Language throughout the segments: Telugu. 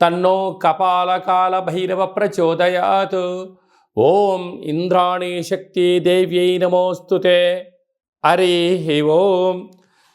తన్నో కపాలకాల భైరవ ప్రచోదయాత్ ఓం ఇంద్రాణి శక్తి దేవ్యై నమోస్తుతే హరి ఓం.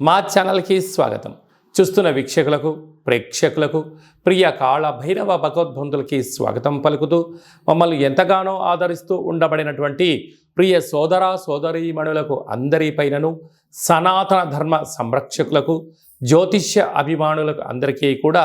మా ఛానల్కి స్వాగతం. చూస్తున్న వీక్షకులకు ప్రేక్షకులకు ప్రియ కాళ భైరవ భగవద్బంధులకి స్వాగతం పలుకుతూ మమ్మల్ని ఎంతగానో ఆదరిస్తూ ఉండబడినటువంటి ప్రియ సోదర సోదరీమణులకు అందరిపైనను సనాతన ధర్మ సంరక్షకులకు జ్యోతిష్య అభిమానులకు అందరికీ కూడా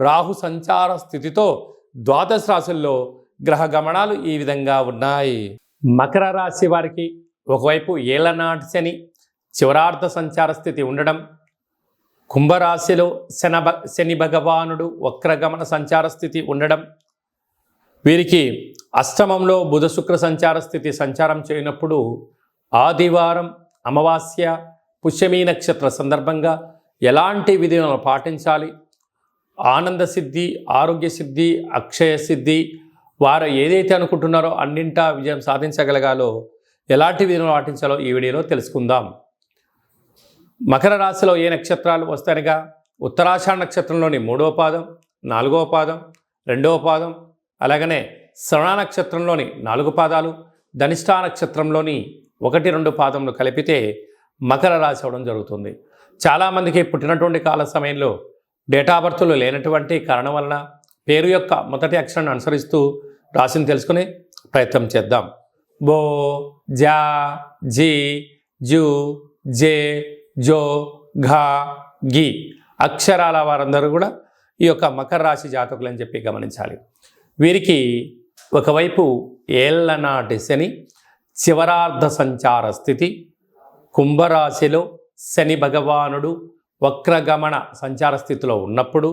రాహు సంచార స్థితితో ద్వాదశ రాశుల్లో గ్రహ గమనాలు ఈ విధంగా ఉన్నాయి. మకర రాశి వారికి ఒకవైపు ఏళ్ళనాటి శని చివరార్థ సంచార స్థితి ఉండడం కుంభరాశిలో శన శని భగవానుడు వక్రగమన సంచార స్థితి ఉండడం వీరికి అష్టమంలో బుధ శుక్ర సంచార స్థితి సంచారం చేయనప్పుడు ఆదివారం అమావాస్య పుష్యమీ నక్షత్ర సందర్భంగా ఎలాంటి విధులను పాటించాలి? ఆనంద సిద్ధి ఆరోగ్య సిద్ధి అక్షయ సిద్ధి వారు ఏదైతే అనుకుంటున్నారో అన్నింటా విజయం సాధించగలగాలో ఎలాంటి విధంగా పాటించాలో ఈ వీడియోలో తెలుసుకుందాం. మకర రాశిలో ఏ నక్షత్రాలు వస్తాయనగా ఉత్తరాషాఢ నక్షత్రంలోని మూడవ పాదం నాలుగవ పాదం రెండవ పాదం అలాగనే శ్రవణ నక్షత్రంలోని నాలుగు పాదాలు ధనిష్టా నక్షత్రంలోని ఒకటి రెండు పాదములు కలిపితే మకర రాశి అవడం జరుగుతుంది. చాలామందికి పుట్టినటువంటి కాల సమయంలో డేటా బర్త్లో లేనటువంటి కారణం వలన పేరు యొక్క మొదటి అక్షరాన్ని అనుసరిస్తూ రాశిని తెలుసుకునే ప్రయత్నం చేద్దాం. బో జా జీ జూ జే జో ఘా గి అక్షరాల వారందరూ కూడా ఈ యొక్క మకర రాశి జాతకులు అని చెప్పి గమనించాలి. వీరికి ఒకవైపు ఏళ్ళనాటి శని చివరార్ధ సంచార స్థితి కుంభరాశిలో శని భగవానుడు వక్రగమన సంచార స్థితిలో ఉన్నప్పుడు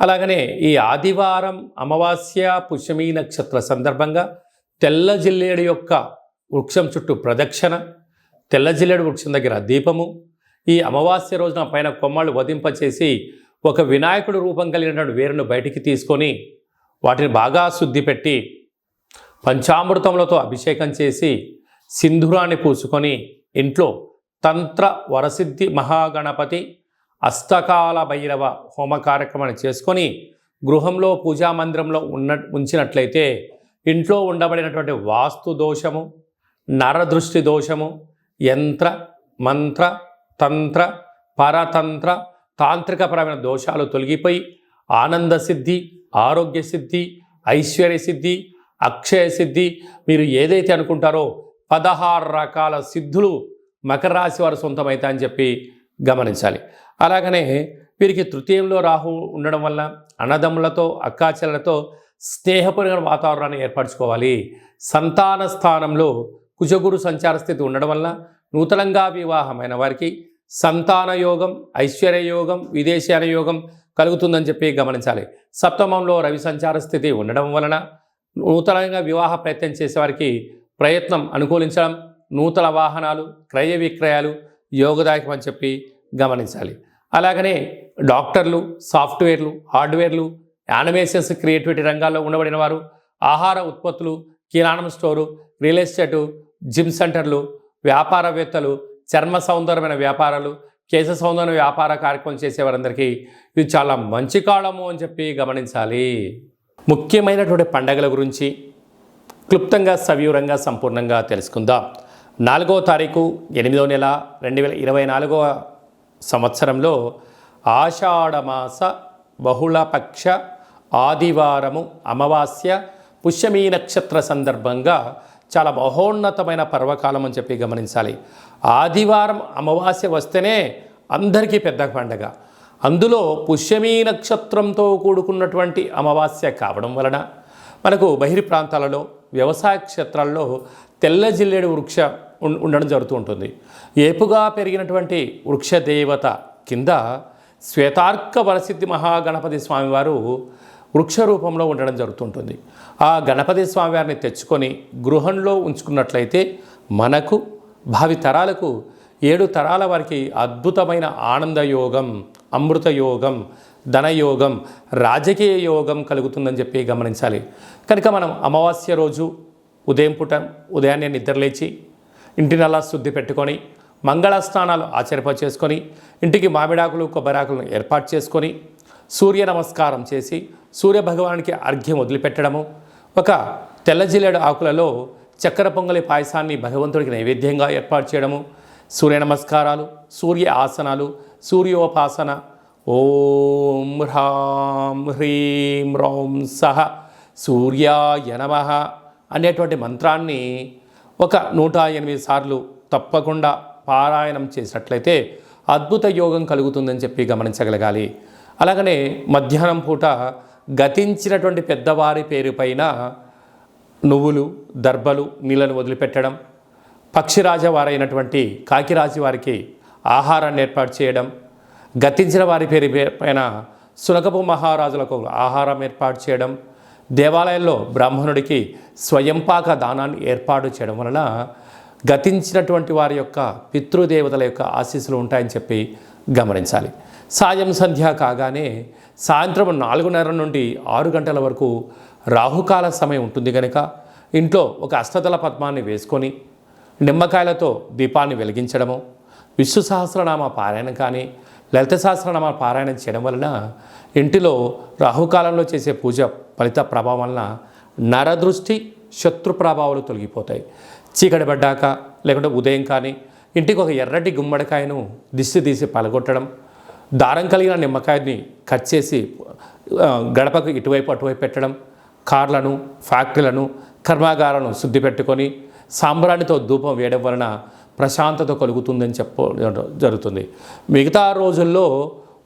అలాగనే ఈ ఆదివారం అమావాస్య పుష్యమీ నక్షత్ర సందర్భంగా తెల్ల జిల్లేడు యొక్క వృక్షం చుట్టూ ప్రదక్షిణ తెల్ల జిల్లేడు వృక్షం దగ్గర దీపము ఈ అమావాస్య రోజున పైన కొమ్మలు వధింపచేసి ఒక వినాయకుడు రూపం కలిగినటువంటి వేరును బయటికి తీసుకొని వాటిని బాగా శుద్ధి పెట్టి పంచామృతములతో అభిషేకం చేసి సింధూరాన్ని పూసుకొని ఇంట్లో తంత్ర వరసిద్ధి మహాగణపతి అష్టకాల భైరవ హోమ కార్యక్రమాన్ని చేసుకొని గృహంలో పూజా మందిరంలో ఉన్న ఉంచినట్లయితే ఇంట్లో ఉండబడినటువంటి వాస్తు దోషము నరదృష్టి దోషము యంత్ర మంత్ర తంత్ర పరతంత్ర తాంత్రికపరమైన దోషాలు తొలగిపోయి ఆనంద సిద్ధి ఆరోగ్య సిద్ధి ఐశ్వర్య సిద్ధి అక్షయ సిద్ధి మీరు ఏదైతే అనుకుంటారో పదహారు రకాల సిద్ధులు మకర రాశి వారు సొంతమవుతాయని చెప్పి గమనించాలి. అలాగనే వీరికి తృతీయంలో రాహు ఉండడం వల్ల అన్నదమ్ములతో అక్కాచెలతో స్నేహపూర్వక వాతావరణాన్ని ఏర్పరచుకోవాలి. సంతాన స్థానంలో కుజగురు సంచార స్థితి ఉండడం వల్ల నూతనంగా వివాహమైన వారికి సంతాన యోగం ఐశ్వర్య యోగం విదేశాల యోగం కలుగుతుందని చెప్పి గమనించాలి. సప్తమంలో రవి సంచార స్థితి ఉండడం వలన నూతనంగా వివాహ ప్రయత్నం చేసేవారికి ప్రయత్నం అనుకూలించడం నూతన వాహనాలు క్రయ విక్రయాలు యోగదాయకం అని చెప్పి గమనించాలి. అలాగనే డాక్టర్లు సాఫ్ట్వేర్లు హార్డ్వేర్లు యానిమేషన్స్ క్రియేటివిటీ రంగాల్లో ఉండబడిన వారు ఆహార ఉత్పత్తులు కిరాణం స్టోరు రియల్ ఎస్టేటు జిమ్ సెంటర్లు వ్యాపారవేత్తలు చర్మ సౌందర్యమైన వ్యాపారాలు కేశ సౌందర్య వ్యాపార కార్యక్రమం చేసేవారందరికీ ఇది చాలా మంచి కాలము అని చెప్పి గమనించాలి. ముఖ్యమైనటువంటి పండగల గురించి క్లుప్తంగా సవివరంగా సంపూర్ణంగా తెలుసుకుందాం. నాలుగవ తారీఖు ఎనిమిదవ నెల రెండు వేల ఇరవై నాలుగవ సంవత్సరంలో ఆషాఢమాస బహుళపక్ష ఆదివారము అమావాస్య పుష్యమీ నక్షత్ర సందర్భంగా చాలా మహోన్నతమైన పర్వకాలం అని చెప్పి గమనించాలి. ఆదివారం అమావాస్య వస్తేనే అందరికీ పెద్ద పండగ. అందులో పుష్యమీ నక్షత్రంతో కూడుకున్నటువంటి అమావాస్య కావడం వలన మనకు బహిరి ప్రాంతాలలో వ్యవసాయ క్షేత్రాల్లో తెల్ల జిల్లేడు వృక్ష ఉండడం జరుగుతూ ఉంటుంది. ఏపుగా పెరిగినటువంటి వృక్ష దేవత కింద శ్వేతార్క వరసిద్ధి మహాగణపతి స్వామివారు వృక్ష రూపంలో ఉండడం జరుగుతుంటుంది. ఆ గణపతి స్వామివారిని తెచ్చుకొని గృహంలో ఉంచుకున్నట్లయితే మనకు భావి తరాలకు ఏడు తరాల వారికి అద్భుతమైన ఆనందయోగం అమృతయోగం ధనయోగం రాజకీయ యోగం కలుగుతుందని చెప్పి గమనించాలి. కనుక మనం అమావాస్య రోజు ఉదయం పుట ఉదయాన్నే నిద్రలేచి ఇంటినల్లా శుద్ధి పెట్టుకొని మంగళ స్నానాలు చేసుకొని ఇంటికి మామిడాకులు కొబ్బరాకులను ఏర్పాటు చేసుకొని సూర్య నమస్కారం చేసి సూర్య భగవానికి అర్ఘ్యం వదిలిపెట్టడము ఒక తెల్లజిల్లెడు ఆకులలో చక్కెర పొంగలి పాయసాన్ని భగవంతుడికి నైవేద్యంగా ఏర్పాటు చేయడము సూర్య నమస్కారాలు సూర్య ఆసనాలు సూర్యోపాసన ఓం హ్రాం హ్రీం రౌం సహ సూర్యాయ నమ అనేటువంటి మంత్రాన్ని ఒక నూట ఎనిమిది సార్లు తప్పకుండా పారాయణం చేసినట్లయితే అద్భుత యోగం కలుగుతుందని చెప్పి గమనించగలగాలి. అలాగనే మధ్యాహ్నం పూట గతించినటువంటి పెద్దవారి పేరుపైన నువ్వులు దర్భలు నీళ్ళను వదిలిపెట్టడం పక్షిరాజ వారైనటువంటి కాకిరాజు వారికి ఆహారాన్ని ఏర్పాటు చేయడం గతించిన వారి పేరు పైన సునకపు మహారాజులకు ఆహారం ఏర్పాటు చేయడం దేవాలయంలో బ్రాహ్మణుడికి స్వయంపాక దానాన్ని ఏర్పాటు చేయడం వలన గతించినటువంటి వారి యొక్క పితృదేవతల యొక్క ఆశీస్సులు ఉంటాయని చెప్పి గమనించాలి. సాయం సంధ్య కాగానే సాయంత్రం నాలుగున్నర నుండి ఆరు గంటల వరకు రాహుకాల సమయం ఉంటుంది కనుక ఇంట్లో ఒక అష్టదళ పద్మాన్ని వేసుకొని నిమ్మకాయలతో దీపాన్ని వెలిగించడము విష్ణు సహస్రనామ పారాయణం కానీ లలిత సహస్రనామ పారాయణం చేయడం వలన ఇంటిలో రాహుకాలంలో చేసే పూజ ఫలిత ప్రభావం వలన నరదృష్టి శత్రు ప్రభావాలు తొలగిపోతాయి. చీకటి పడ్డాక లేకుంటే ఉదయం కానీ ఇంటికి ఒక ఎర్రటి గుమ్మడికాయను దిష్టి తీసి పలగొట్టడం దారం కలిగిన నిమ్మకాయని కట్ చేసి గడపకు ఇటువైపు అటువైపు పెట్టడం కార్లను ఫ్యాక్టరీలను కర్మాగారాలను శుద్ధి పెట్టుకొని సాంబ్రాణితో ధూపం వేయడం వలన ప్రశాంతత కలుగుతుందని చెప్ప జరుగుతుంది. మిగతా రోజుల్లో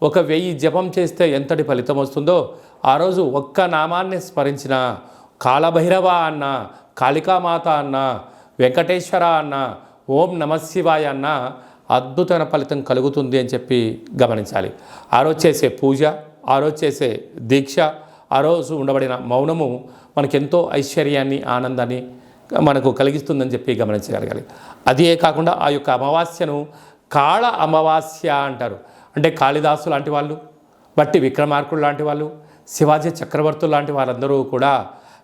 ఒక వెయ్యి జపం చేస్తే ఎంతటి ఫలితం వస్తుందో ఆ రోజు ఒక్క నామాన్ని స్మరించిన కాలభైరవ అన్న కాళికామాత అన్న వెంకటేశ్వర అన్న ఓం నమశివాయ అన్న అద్భుతమైన ఫలితం కలుగుతుంది అని చెప్పి గమనించాలి. ఆ రోజు చేసే పూజ ఆ రోజు చేసే దీక్ష ఆ రోజు ఉండబడిన మౌనము మనకెంతో ఐశ్వర్యాన్ని ఆనందాన్ని మనకు కలిగిస్తుందని చెప్పి గమనించగలగాలి. అదే కాకుండా ఆ యొక్క అమావాస్యను కాళ అమావాస్య అంటారు. అంటే కాళిదాసు లాంటి వాళ్ళు బట్టి విక్రమార్కుడు లాంటి వాళ్ళు శివాజీ చక్రవర్తులు లాంటి వారందరూ కూడా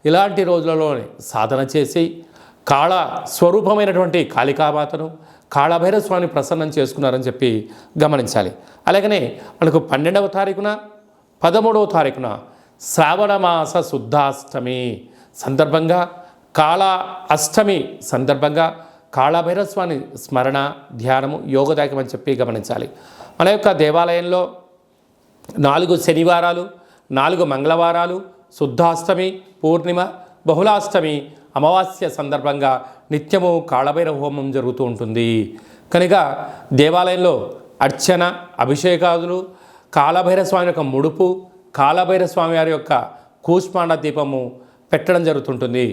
ఇలాంటి రోజులలోనే సాధన చేసి కాళ స్వరూపమైనటువంటి కాళికామాతను కాళభైరవ స్వామిని ప్రసన్నం చేసుకున్నారని చెప్పి గమనించాలి. అలాగనే మనకు పన్నెండవ తారీఖున పదమూడవ తారీఖున శ్రావణ మాస శుద్ధాష్టమి సందర్భంగా కాళ అష్టమి సందర్భంగా కాళభైరస్వామి స్మరణ ధ్యానము యోగదాయకం అని చెప్పి గమనించాలి. మన యొక్క దేవాలయంలో నాలుగు శనివారాలు నాలుగు మంగళవారాలు శుద్ధాష్టమి పూర్ణిమ బహుళాష్టమి అమావాస్య సందర్భంగా నిత్యము కాళభైరవ హోమం జరుగుతూ ఉంటుంది. కనుక దేవాలయంలో అర్చన అభిషేకాదులు కాళభైర స్వామి యొక్క ముడుపు కాళభైర స్వామి వారి యొక్క కూష్మాండ దీపము పెట్టడం జరుగుతుంటుంది.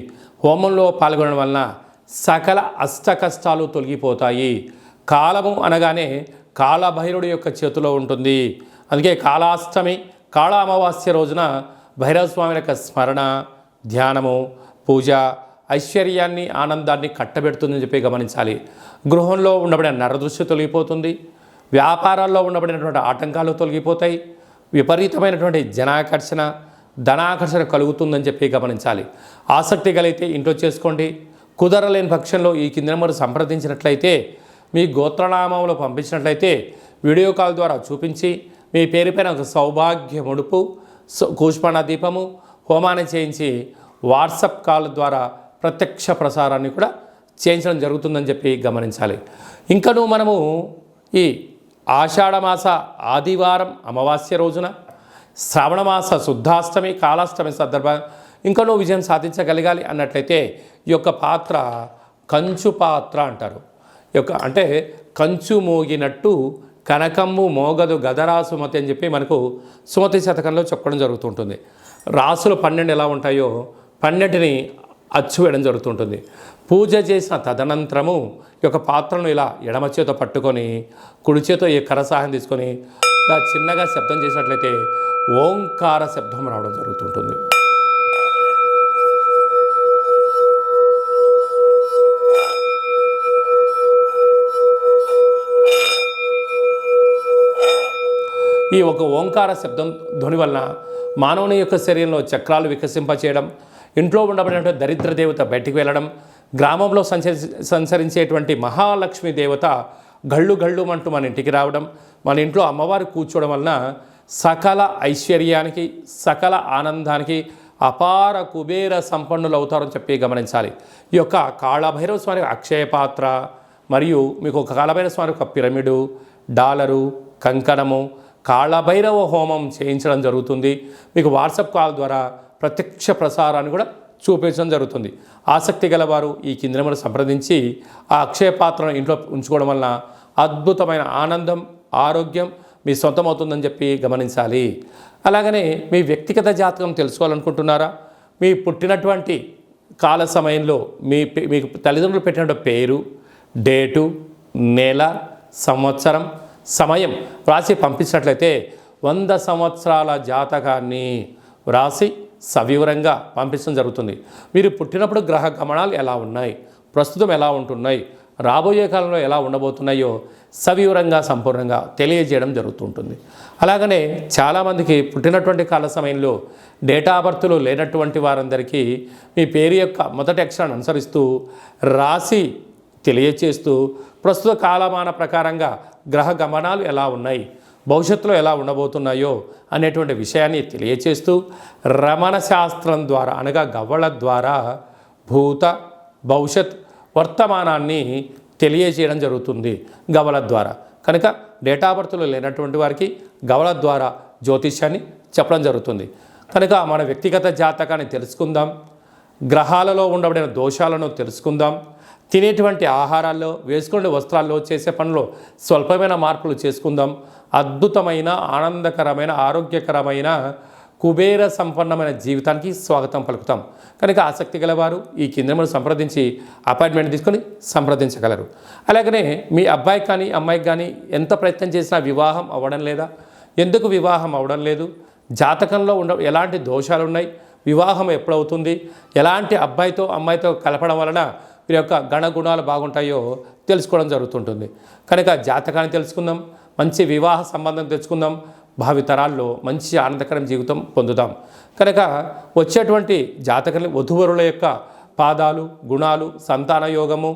హోమంలో పాల్గొనడం వలన సకల అష్ట కష్టాలు తొలగిపోతాయి. కాలము అనగానే కాలభైరుడి యొక్క చేతిలో ఉంటుంది. అందుకే కాళాష్టమి కాళ అమావాస్య రోజున భైరవస్వామి యొక్క స్మరణ ధ్యానము పూజ ఐశ్వర్యాన్ని ఆనందాన్ని కట్టబెడుతుందని చెప్పి గమనించాలి. గృహంలో ఉండబడిన నరదృష్టి తొలగిపోతుంది. వ్యాపారాల్లో ఉండబడినటువంటి ఆటంకాలు తొలగిపోతాయి. విపరీతమైనటువంటి జనాకర్షణ ధనాకర్షణ కలుగుతుందని చెప్పి గమనించాలి. ఆసక్తి కలిగితే ఇంట్లో చేసుకోండి. కుదరలేని పక్షంలో ఈ కింద నెంబర్ సంప్రదించినట్లయితే మీ గోత్రనామములు పంపించినట్లయితే వీడియో కాల్ ద్వారా చూపించి మీ పేరుపైన ఒక సౌభాగ్య ముడుపు స- దీపము హోమాన్ని చేయించి వాట్సప్ కాల్ ద్వారా ప్రత్యక్ష ప్రసారాన్ని కూడా చేయించడం జరుగుతుందని చెప్పి గమనించాలి. ఇంకను మనము ఈ ఆషాఢమాస ఆదివారం అమావాస్య రోజున శ్రావణమాస శుద్ధాష్టమి కాలాష్టమి సందర్భ ఇంకనూ విజయం సాధించగలగాలి అన్నట్లయితే ఈ యొక్క పాత్ర కంచు పాత్ర అంటారు. యొక్క అంటే కంచు మోగినట్టు కనకమ్ము మోగదు గదరాసుమతి అని చెప్పి మనకు సుమతి శతకంలో చెప్పడం జరుగుతుంటుంది. రాసులు పన్నెండు ఎలా ఉంటాయో పన్నెంటిని అచ్చు వేయడం జరుగుతుంటుంది. పూజ చేసిన తదనంతరము ఈ యొక్క పాత్రను ఇలా ఎడమ చేతో పట్టుకొని కుడి చేతో ఈ కరసాహం తీసుకొని ఇలా చిన్నగా శబ్దం చేసినట్లయితే ఓంకార శబ్దం రావడం జరుగుతుంటుంది. ఈ ఒక ఓంకార శబ్దం ధ్వని వలన మానవుని యొక్క శరీరంలో చక్రాలు వికసింపచేయడం ఇంట్లో ఉండబడినటువంటి దరిద్ర దేవత బయటికి వెళ్ళడం గ్రామంలో సంచరి సంచరించేటువంటి మహాలక్ష్మి దేవత గళ్ళు గళ్ళు అంటూ మన ఇంటికి రావడం మన ఇంట్లో అమ్మవారు కూర్చోవడం వలన సకల ఐశ్వర్యానికి సకల ఆనందానికి అపార కుబేర సంపన్నులు అవుతారని చెప్పి గమనించాలి. ఈ యొక్క కాళభైరవ స్వామి అక్షయ పాత్ర మరియు మీకు ఒక కాళభైరవ స్వామి ఒక పిరమిడు డాలరు కంకణము కాళభైరవ హోమం చేయించడం జరుగుతుంది. మీకు వాట్సాప్ కాల్ ద్వారా ప్రత్యక్ష ప్రసారాన్ని కూడా చూపించడం జరుగుతుంది. ఆసక్తి గలవారు ఈ కింది సంప్రదించి ఆ అక్షయ పాత్రను ఇంట్లో ఉంచుకోవడం వలన అద్భుతమైన ఆనందం ఆరోగ్యం మీ సొంతమవుతుందని చెప్పి గమనించాలి. అలాగనే మీ వ్యక్తిగత జాతకం తెలుసుకోవాలనుకుంటున్నారా? మీ పుట్టినటువంటి కాల సమయంలో మీ పే- మీకు తల్లిదండ్రులు పెట్టిన పేరు డేటు నెల సంవత్సరం సమయం వ్రాసి పంపించినట్లయితే వంద సంవత్సరాల జాతకాన్ని వ్రాసి సవివరంగా పంపించడం జరుగుతుంది. మీరు పుట్టినప్పుడు గ్రహ గమనాలు ఎలా ఉన్నాయి? ప్రస్తుతం ఎలా ఉంటున్నాయి? రాబోయే కాలంలో ఎలా ఉండబోతున్నాయో సవివరంగా సంపూర్ణంగా తెలియజేయడం జరుగుతుంటుంది. అలాగనే చాలామందికి పుట్టినటువంటి కాల సమయంలో డేటా బర్త్లు లేనటువంటి వారందరికీ మీ పేరు యొక్క మొదటి అక్షరాన్ని అనుసరిస్తూ రాసి తెలియచేస్తూ ప్రస్తుత కాలమాన ప్రకారంగా గ్రహ గమనాలు ఎలా ఉన్నాయి? భవిష్యత్తులో ఎలా ఉండబోతున్నాయో అనేటువంటి విషయాన్ని తెలియచేస్తూ రమణ శాస్త్రం ద్వారా అనగా గవ్వళ ద్వారా భూత భవిష్యత్ వర్తమానాన్ని తెలియజేయడం జరుగుతుంది గవల ద్వారా. కనుక డేటా బర్త్లో లేనటువంటి వారికి గవల ద్వారా జ్యోతిష్యాన్ని చెప్పడం జరుగుతుంది. కనుక మన వ్యక్తిగత జాతకాన్ని తెలుసుకుందాం. గ్రహాలలో ఉండబడిన దోషాలను తెలుసుకుందాం. తినేటువంటి ఆహారాల్లో వేసుకునే వస్త్రాల్లో చేసే పనులు స్వల్పమైన మార్పులు చేసుకుందాం. అద్భుతమైన ఆనందకరమైన ఆరోగ్యకరమైన కుబేర సంపన్నమైన జీవితానికి స్వాగతం పలుకుతాం. కనుక ఆసక్తి గలవారు ఈ కేంద్రమును సంప్రదించి అపాయింట్మెంట్ తీసుకొని సంప్రదించగలరు. అలాగనే మీ అబ్బాయికి కానీ అమ్మాయికి కానీ ఎంత ప్రయత్నం చేసినా వివాహం అవ్వడం లేదా? ఎందుకు వివాహం అవ్వడం లేదు? జాతకంలో ఉండ ఎలాంటి దోషాలు ఉన్నాయి వివాహం ఎప్పుడవుతుంది? ఎలాంటి అబ్బాయితో అమ్మాయితో కలపడం వలన వీరి యొక్క గణగుణాలు బాగుంటాయో తెలుసుకోవడం జరుగుతుంటుంది. కనుక జాతకాన్ని తెలుసుకుందాం మంచి వివాహ సంబంధం తెచ్చుకుందాం భావితరాల్లో మంచి ఆనందకరం జీవితం పొందుదాం. కనుక వచ్చేటువంటి జాతకం వధువరుల యొక్క పాదాలు గుణాలు సంతాన యోగము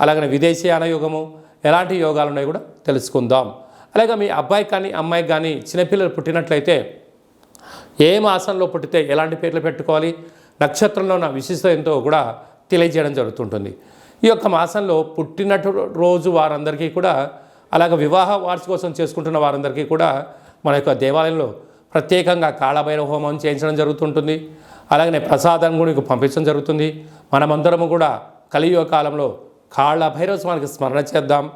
అలాగనే విదేశీయాన యోగము ఎలాంటి యోగాలు ఉన్నాయో కూడా తెలుసుకుందాం. అలాగే మీ అబ్బాయికి కానీ అమ్మాయికి కానీ చిన్నపిల్లలు పుట్టినట్లయితే ఏ మాసంలో పుట్టితే ఎలాంటి పేర్లు పెట్టుకోవాలి నక్షత్రంలో ఉన్న విశిష్టత ఎంతో కూడా తెలియజేయడం జరుగుతుంటుంది. ఈ యొక్క మాసంలో పుట్టినటు రోజు వారందరికీ కూడా అలాగే వివాహ వార్షికోత్సవం చేసుకుంటున్న వారందరికీ కూడా మన యొక్క దేవాలయంలో ప్రత్యేకంగా కాళభైరవ హోమం చేయించడం జరుగుతుంటుంది. అలాగనే ప్రసాదం కూడా మీకు పంపించడం జరుగుతుంది. మనమందరము కూడా కలియుగ కాలంలో కాళభైరవ స్వామికి స్మరణ చేద్దాం.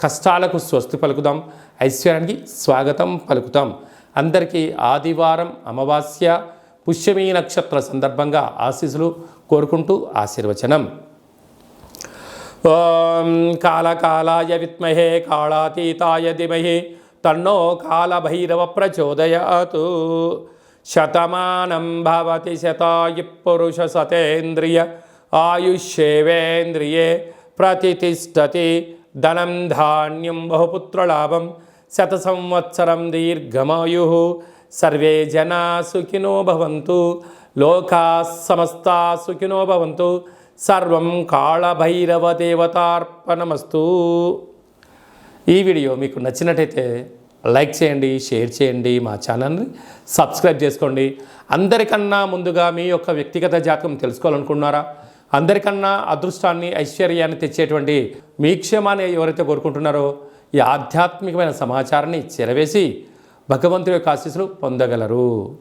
కష్టాలకు స్వస్తి పలుకుదాం. ఐశ్వర్యానికి స్వాగతం పలుకుతాం. అందరికీ ఆదివారం అమావాస్య పుష్యమీ నక్షత్ర సందర్భంగా ఆశీస్సులు కోరుకుంటూ ఆశీర్వచనం. ఓం కాలకాలాయ విద్మహే కాళాతీతాయ ధిమహి తన్నో కాలభైరవ ప్రచోదయాతు. శతమానం భవతి శతాయు పురుష సతేంద్రియ ఆయుష్యేవేంద్రియే ప్రతిష్టతి ధనం ధాన్యం బహుపుత్రలాభం శత సంవత్సరం దీర్ఘమాయు. సర్వే జనా సుఖినో భవంతు లోకా సమస్తా సుఖినో భవంతు సర్వం కాళభైరవ దేవతార్పణమస్తు. ఈ వీడియో మీకు నచ్చినట్టయితే లైక్ చేయండి షేర్ చేయండి మా ఛానల్ని సబ్స్క్రైబ్ చేసుకోండి. అందరికన్నా ముందుగా మీ యొక్క వ్యక్తిగత జాతకం తెలుసుకోవాలనుకున్నారా అందరికన్నా అదృష్టాన్ని ఐశ్వర్యాన్ని తెచ్చేటువంటి మీ క్షేమాన్ని ఎవరైతే కోరుకుంటున్నారో ఈ ఆధ్యాత్మికమైన సమాచారాన్ని చెరవేసి భగవంతుడి యొక్క ఆశీస్సులు పొందగలరు.